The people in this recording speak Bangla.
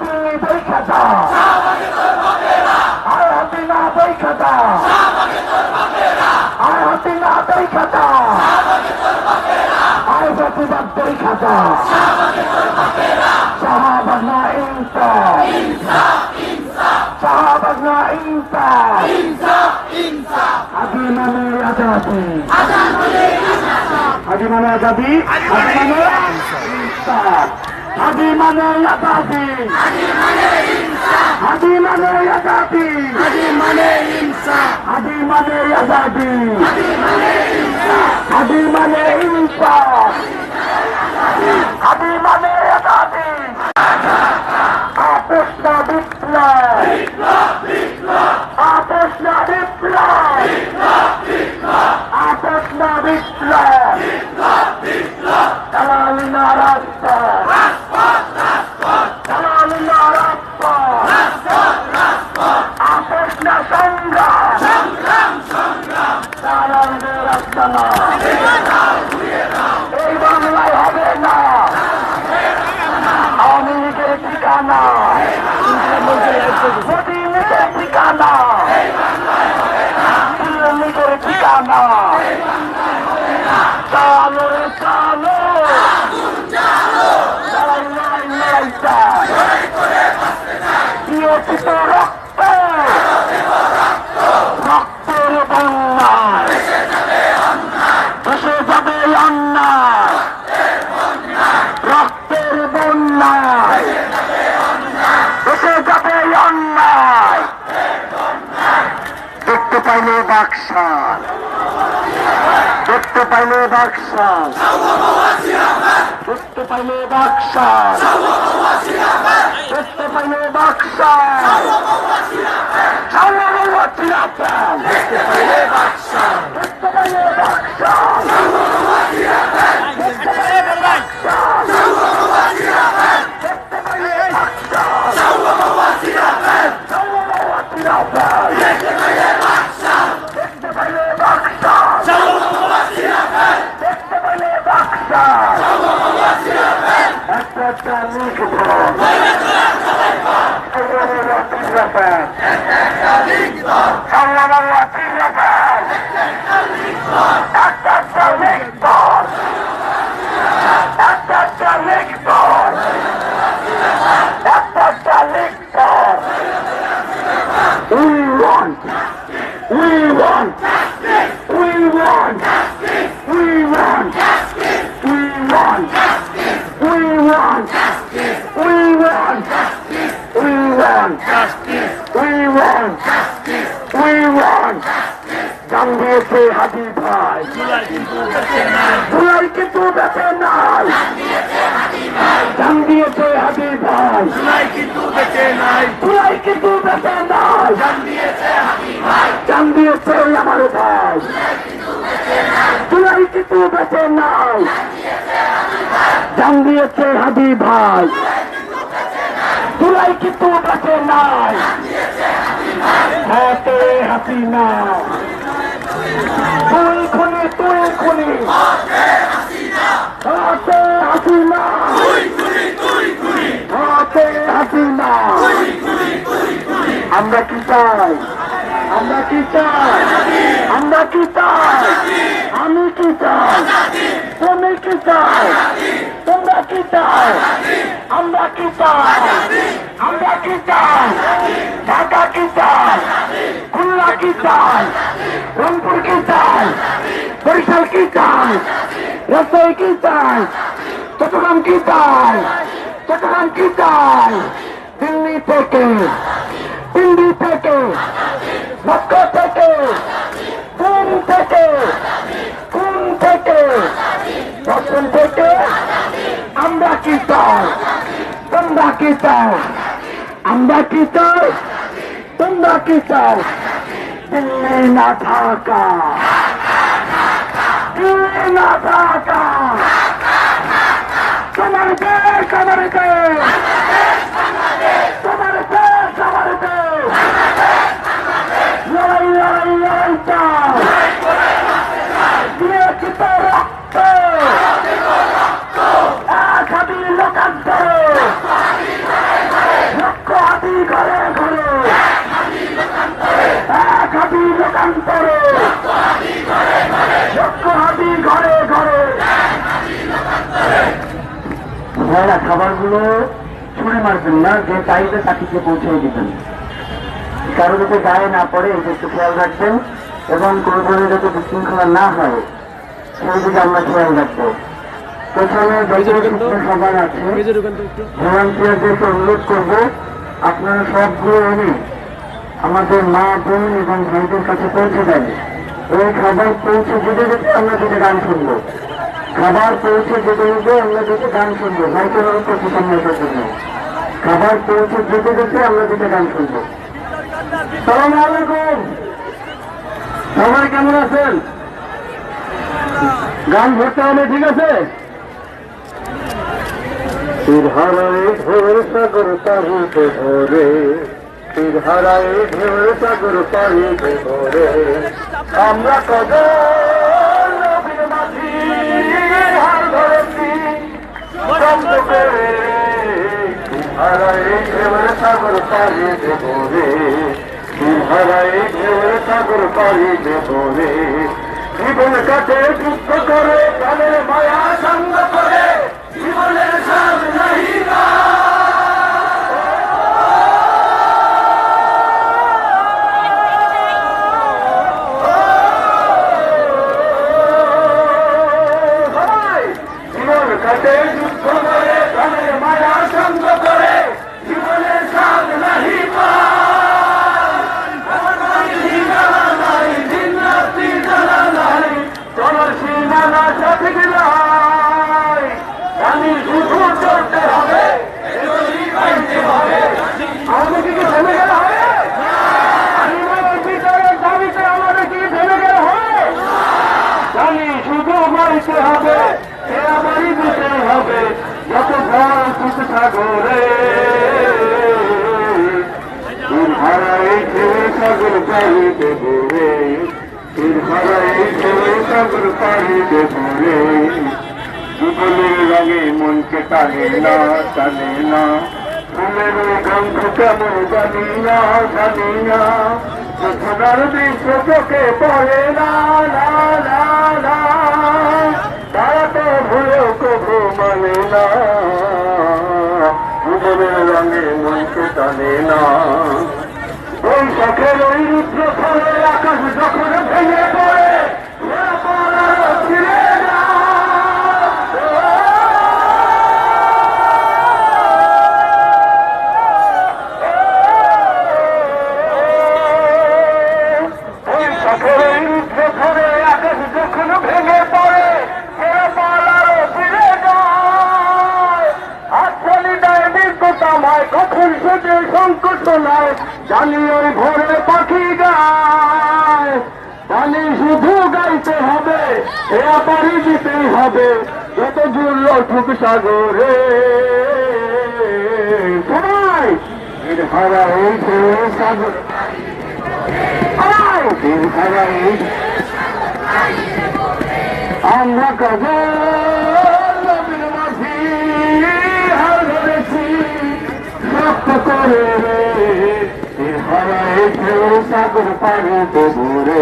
তুমি পরীক্ষা দাও আয় হাতি না পরীক্ষা দাও আয় হাতি না পরীক্ষা দাও আয় প্রতিবাদ পরীক্ষা দাও শাহবাগ না ইনসা শাহবাগ না ইনসা আগে মানে আজাদি আগে মানে আজাদি আগে মানে ইনসাফ আদি মানে ইয়াকাফি আদি মানে ইনসাফ আদি মানে ইয়াকাফি হাজি মানে ইনসাফ আদি মানে ইয়াকাফি আদি মানে ইনসাফ হাজি মানে ইনসাফ হাজি মানে রাস্তা না। এই বাংলায় হবে না। আওয়ামী লীগের ঠিকানা। মোদী লীগের ঠিকানা। লীগের ঠিকানা। পাইলে বাক্সা দেখতে পাইলে বাক্সা দেখতে পাইলে বাক্সা দেখতে পাইলে পাইলে বাক্সা সংগ্রাম দিয়েছে হাজি ভাই। ভুলাই কিন্তু বেঁচে নাই। জান দিয়েছে হাজি ভাই। ভুলাই কিন্তু বেঁচে নাই। জান দিয়েছে আমার ভাই। ভুলাই কিন্তু বেঁচে নাই। জান দিয়েছে হাজি ভাই। ভুলাই কিন্তু বেঁচে নাই। হাতে হাসিনা তুই খুনি তুই খুনি হাতে হাসিনা। হাতে হাসিনা। আমরা কি চাই? আমরা কি চাই? আমরা কি চাই? কি চাই তুমি কি চাই তোমরা কি চাই আমরা কি চাই আমরা কি চাই ঢাকা কি চাই খুলনা কি চাই রংপুর কি চাই বরিশাল কি চাই রাজশাহী কি চাই চট্টগ্রাম কি চাই চট্টগ্রাম কি চাই দিল্লি থেকে দিল্লি থেকে মক্কা থেকে কোন থেকে কোন থেকে দর্শন থেকে আমরা কি চাই তোমরা কি চাও আমরা কি চাই তোমরা কি চাও দিল্লি না ঢাকা। দিল্লি না ঢাকা। তোমার দেশ আমার দেশ দান করে। লক্ষ হাতি ছুঁড়ে মারবেন না যে চাইবে তাকে পৌঁছে দিবেন। কারও যাতে গায়ে না পড়ে এটা একটু খেয়াল রাখবেন। এবং কোনো ধরনের যাতে বিশৃঙ্খলা না হয় সেই দিকে আমরা খেয়াল রাখব। প্রথমে সবার আছে ভলান্টিয়ারদেরকে অনুরোধ করব। আপনারা সবগুলো এনে আমাদের মা, বোন এবং ভাইদের কাছে পৌঁছে দেন এই খাবার পৌঁছে যেতে যেতে আমরা যেতে গান শুনব। খাবার পৌঁছে যেতে যেতে আমরা যেতে গান শুনব। ভাইকে করছি সামনে জন্য। খাবার পৌঁছে যেতে যেতে আমরা যেতে গান শুনব। সালাম সবাই কেমন আছেন? গান ধরতে হবে, ঠিক আছে? হারায় ঢেউর সাগর পাহিতে ভরে। হারায় ঢেউর সাগর পাহিতে ভরে আমরা কত হার ধরেছি হারায় ঢেউর সাগর পাহিতে ভরে হারায় ঢেউর সাগর পাহিতে ভরে জীবন কাটে যুদ্ধ করে প্রাণের মায়া সুখ সাগরে দিন হারাই ছেড়ে সাগর পাইতে ঘুরে দিন হারাই ছেড়ে সাগর পাইতে ঘুরে জীবনের রঙে মনকে টানে না টানে না। ফুলের গন্ধ কেমন জানি না জানি না। সোনার পড়ে না তারা তো ভুলেও কবু মানে না। রঙে মনকে নয় জানি ওই পাখি গায়। শুধু গাইতে হবে, এ পারি দিতেই হবে, যত সাগরে। আমরা কত নবীর মাঝি হার ধরেছি শক্ত করে সাগর পাড়িতে ভরে